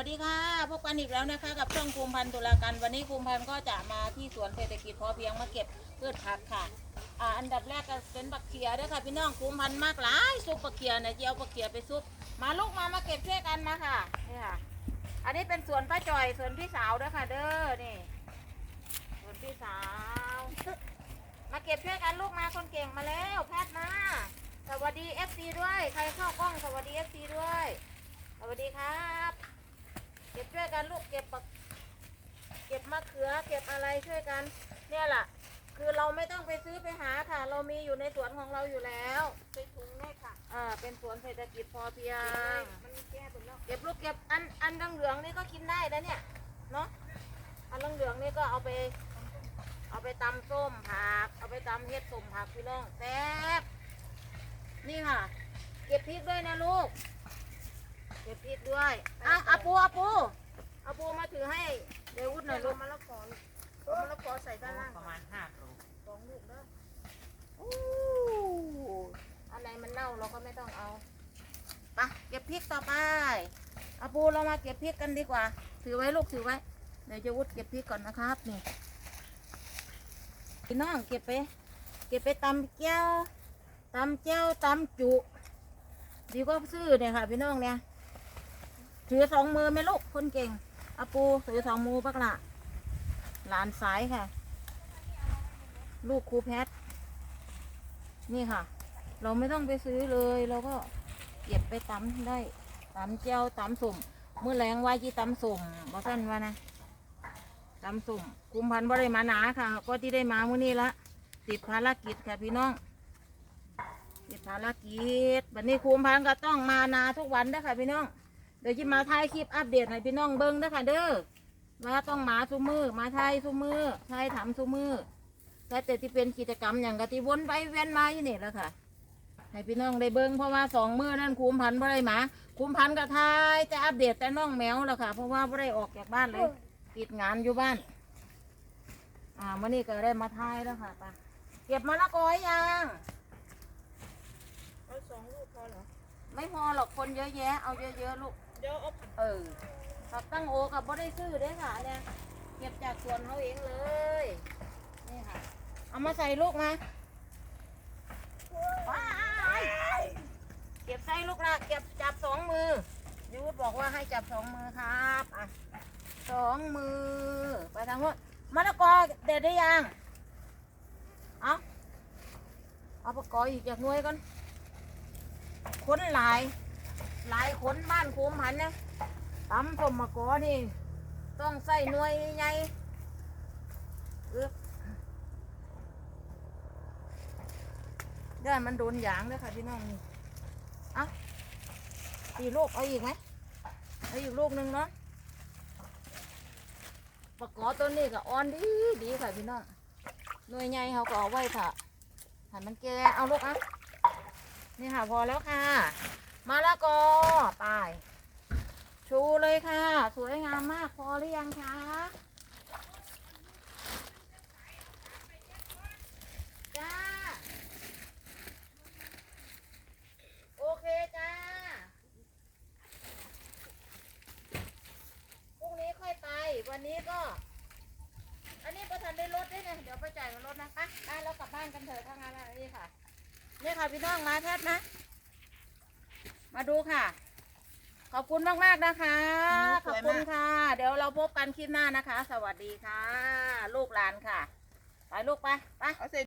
วัสดีค่ะ พบกันอีกแล้วนะคะ กับช่องภูมิพันธ์ตุลาการวันนี้ภูมิพันธ์ก็จะมาที่สวนเศรษฐกิจพอเพียงมาเก็บพืชผักค่ะอ่าอันดับแรกก็เป็นบักเขียด้วยค่ะพี่น้องภูมิพันธ์มากหลายซุปบักเขียนะเจียวบักเขียไปซุปมาลูกมามาเก็บช่วยกันมาค่ะนี่ค่ะ อันนี้เป็นสวนป้าจอยสวนพี่สาวด้วยค่ะ เด้อนี่สวนพี่สาว มาเก็บช่วยกันลูกมาคนเก่งมาแล้วแพทย์มาสวัสดีเอฟซีด้วย ใครเข้ากล้องสวัสดีเอฟซีด้วย สวัสดีครับ ก็บช่วยกันลูกเก็บปักเก็บมะเขือเก็บอะไรช่วยกัน เนี่ยแหละคือเราไม่ต้องไปซื้อไปหาค่ะ เรามีอยู่ในสวนของเราอยู่แล้วใส่ถุงได้ค่ะอ่าเป็นสวนเศรษฐกิจพอเพียงมันแก้ตัวเนาะเก็บลูกเก็บอันอันเหลืองๆนี่ก็กินได้แล้วเนี่ยเนาะอันเหลืองๆนี่ก็เอาไป เอาไปตำส้มผัก เอาไปตำเฮ็ดส้มผักพี่น้องแซ่บนี่ค่ะ เก็บพริกด้วยนะลูก เก็บพริกด้วยอะอาปูอาปูอาปูมาถือให้เดวุฒ หน่อยลูกมะละกอเอามะละกอใส่ด้านล่างประมาณห้าโลสองลูกเด้ออู้อันไหนมันเน่าเราก็ไม่ต้องเอาไปเก็บพริกต่อไปอาปูเรามาเก็บพริกกันดีกว่า ถือไว้ลูกถือไว้ เดี๋ยวจะวุฒเก็บพริกก่อนนะครับนี่พี่น้องเก็บไป เก็บไปตำแก้วตำแก้วตำจุ ดีกว่าซื้อเนี่ยค่ะพี่น้องเนี่ยถือสองมือไหมลูกคนเก่ง อาปูถือสองมือปักละหลานสายค่ะ ลูกครูแพท นี่ค่ะ เราไม่ต้องไปซื้อเลย เราก็เก็บไปตำได้ตำแก้วตำสุ่มเมื่อแรงว่าจีตำสุ่มบอกท่านว่านะตำสุ่มคุมพันธุ์บ่ได้มาหนาค่ะ ก็ที่ได้มาเมื่อนี้ละติดภารกิจค่ะพี่น้องติดภารกิจวันนี้คุมพันธุ์ก็ต้องมานาทุกวันเด้ค่ะพี่น้อง เดี๋ยวจะมาถ่ายคลิปอัปเดตให้พี่น้องเบิ้งเด้อค่ะ เด้อว่าต้องมาซุมือมาถ่ายซุมือถ่ายถามซุมือแต่แต่ที่เป็นกิจกรรมอย่างกที่วนไปเวียนมาอยู่นี่แหล้วค่ะ ให้พี่น้องได้เบิ้งเพราะว่าสองมือนั่นคุมพันธุ์บ่ได้หมาคุมพันธุ์ก็ทายแต่อัปเดตแต่น้องแมวแล้วค่ะ เพราะว่าบ่ได้ออกจากบ้านเลยติดงานอยู่บ้าน อ่าวันนี้ก็ได้มาทายแล้วค่ะไปเก็บมะละกอยังเอาสองลูกพอเหรอไม่พอหรอกคนเยอะแยะเอาเยอะๆลูก เดี๋ยวเอาเออผักตั้งโอกับบ่ได้ซื้อเด้อค่ะเนี่ยเก็บจากสวนเขาเองเลย นี่ค่ะ เอามาใส่ลูกมาว้ายเก็บใส่ลูกละเก็บจับสองมือยูดบอกว่าให้จับสองมือครับอะสองมือ ไปทางโน้นมะละกอเด็ดได้ยังเอาเอาปะกออีกจากหน่วยก่อนคนหลาย หลายคนบ้านคูมหันเนี่ยตำส้มมะกอนี่ ต้องใส่หน่วยใหญ่เออดี๋ยวมันโดนหยางเลยค่ะพี่น้องนี่เอาอีกลูกเอาอีกไหมเอาอีกลูกหนึ่งเนาะมะกอตัวนี้ก็อ่อนดีดีค่ะพี่น้องหน่วยใหญ่เขาก็เอาไว้ค่ะให้มันแกเอาลูกอะนี่ค่ะพอแล้วค่ะ มาละกอไปชูเลยค่ะ สวยงามมากพอหรือยังคะจ้า โอเคจ้า พรุ่งนี้ค่อยไป วันนี้ก็ อันนี้ประทันได้รถด้วยนะ เดี๋ยวไปจ่ายรถนะคะไปเรากลับบ้านกันเถอะถ้างั้นแล้วนี่ค่ะ นี่ค่ะพี่น้องมาแทบนะ มาดูค่ะ ขอบคุณมากๆนะคะ ขอบคุณค่ะ เดี๋ยวเราพบกันคลิปหน้านะคะ สวัสดีค่ะ ลูกหลานค่ะ ไปลูกไปไปเอาใส่